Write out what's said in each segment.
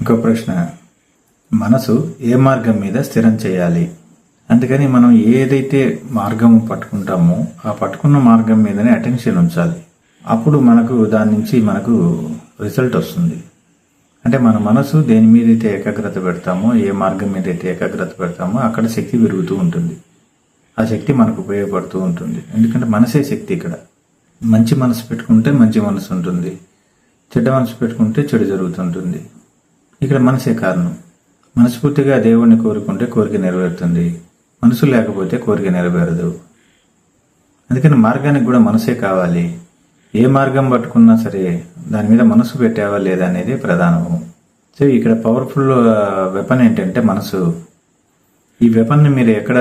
ఇంకో ప్రశ్న. మనసు ఏ మార్గం మీద స్థిరం చేయాలి? అందుకని మనం ఏదైతే మార్గం పట్టుకుంటామో ఆ పట్టుకున్న మార్గం మీదనే అటెన్షన్ ఉంచాలి. అప్పుడు మనకు దాని నుంచి మనకు రిజల్ట్ వస్తుంది. అంటే మన మనసు దేని మీద అయితే ఏకాగ్రత పెడతామో ఏ మార్గం మీద అయితే ఏకాగ్రత పెడతామో అక్కడ శక్తి పెరుగుతూ ఉంటుంది. ఆ శక్తి మనకు ఉపయోగపడుతూ ఉంటుంది. ఎందుకంటే మనసే శక్తి ఇక్కడ. మంచి మనసు పెట్టుకుంటే మంచి మనసు ఉంటుంది. చెడ్డ మనసు పెట్టుకుంటే చెడు జరుగుతుంటుంది. ఇక్కడ మనసే కారణం. మనస్ఫూర్తిగా దేవుణ్ణి కోరుకుంటే కోరిక నెరవేరుతుంది. మనసు లేకపోతే కోరిక నెరవేరదు. అందుకని మార్గానికి కూడా మనసే కావాలి. ఏ మార్గం పట్టుకున్నా సరే దాని మీద మనసు పెట్టావా లేదా అనేది ప్రధానము. సో ఇక్కడ పవర్ఫుల్ వెపన్ ఏంటంటే మనసు. ఈ వెపన్ని మీరు ఎక్కడ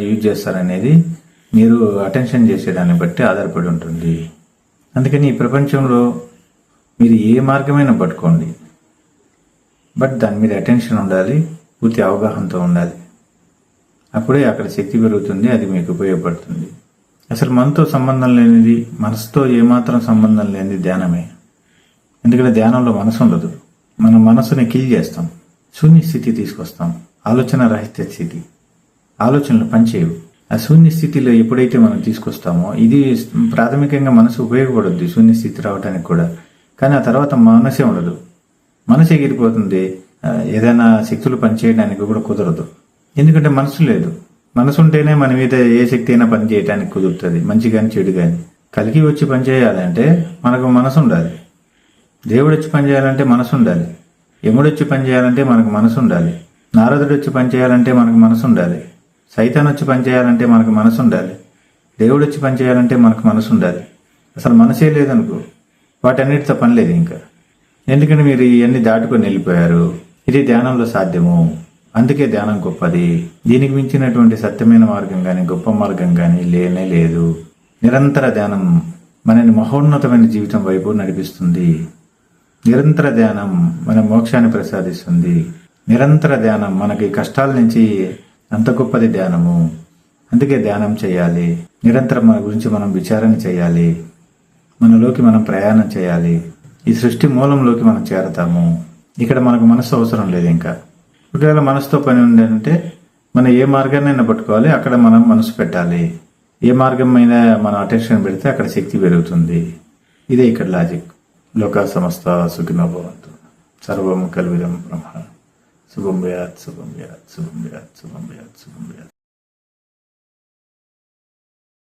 యూజ్ చేస్తారనేది మీరు అటెన్షన్ చేసేదాన్ని బట్టి ఆధారపడి ఉంటుంది. అందుకని ఈ ప్రపంచంలో మీరు ఏ మార్గమైనా పట్టుకోండి. బట్ దాని మీద అటెన్షన్ ఉండాలి పూర్తి అవగాహనతో ఉండాలి. అప్పుడే అక్కడ శక్తి పెరుగుతుంది అది మీకు ఉపయోగపడుతుంది. అసలు మనతో సంబంధం లేనిది మనసుతో ఏమాత్రం సంబంధం లేనిది ధ్యానమే. ఎందుకంటే ధ్యానంలో మనసు ఉండదు. మన మనసుని కిల్ చేస్తాం. శూన్య స్థితి తీసుకొస్తాం. ఆలోచన రహిత స్థితి. ఆలోచనలు పనిచేయవు. ఆ శూన్య స్థితిలో ఎప్పుడైతే మనం తీసుకొస్తామో ఇది ప్రాథమికంగా మనసు ఉపయోగపడుద్ది శూన్య స్థితి రావడానికి కూడా. కానీ ఆ తర్వాత మనసే ఉండదు. మనసు ఎగిరిపోతుంది. ఏదైనా శక్తులు పనిచేయడానికి కూడా కుదరదు. ఎందుకంటే మనసు లేదు. మనసు ఉంటేనే మన మీద ఏ శక్తి అయినా పని చేయడానికి కుదురుతుంది. మంచి కానీ చెడు కానీ కలిగి వచ్చి పని చేయాలంటే మనకు మనసు ఉండాలి దేవుడు వచ్చి పని చేయాలంటే మనసు ఉండాలి యముడు వచ్చి పని చేయాలంటే మనకు మనసు ఉండాలి నారదుడు వచ్చి పని చేయాలంటే మనకు మనసు ఉండాలి సైతాన్ వచ్చి పని చేయాలంటే మనకు మనసు ఉండాలి దేవుడు వచ్చి పని చేయాలంటే మనకు మనసు ఉండాలి అసలు మనసే లేదనుకో వాటన్నిటితో పని లేదు ఇంకా. ఎందుకంటే మీరు ఇవన్నీ దాటుకొని వెళ్ళిపోయారు? ఇది ధ్యానంలో సాధ్యము? అందుకే ధ్యానం గొప్పది. దీనికి మించినటువంటి సత్యమైన మార్గం కానీ గొప్ప మార్గం కానీ లేనే లేదు. నిరంతర ధ్యానం మనని మహోన్నతమైన జీవితం వైపు నడిపిస్తుంది. నిరంతర ధ్యానం మన మోక్షాన్ని ప్రసాదిస్తుంది. నిరంతర ధ్యానం మనకి కష్టాల నుంచి అంత గొప్పది ధ్యానము. అందుకే ధ్యానం చేయాలి. నిరంతరం మన గురించి మనం విచారణ చేయాలి. మనలోకి మనం ప్రయాణం చేయాలి. ఈ సృష్టి మూలంలోకి మనం చేరతాము. ఇక్కడ మనకు మనసు అవసరం లేదు ఇంకా. ఒకవేళ మనసుతో పని ఉంది అంటే మనం ఏ మార్గాన్నైనా పట్టుకోవాలి అక్కడ మనం మనసు పెట్టాలి. ఏ మార్గం మీద మనం అటెన్షన్ పెడితే అక్కడ శక్తి పెరుగుతుంది. ఇదే ఇక్కడ లాజిక్ లోక సమస్త సుఖినోభవంతు. సర్వం కల్విదం బ్రహ్మ. శుభం వ్యాత్ శుభం వ్యాత్ శుభం వ్యాత్ శుభం వ్యాత్ శుభం వ్యాత్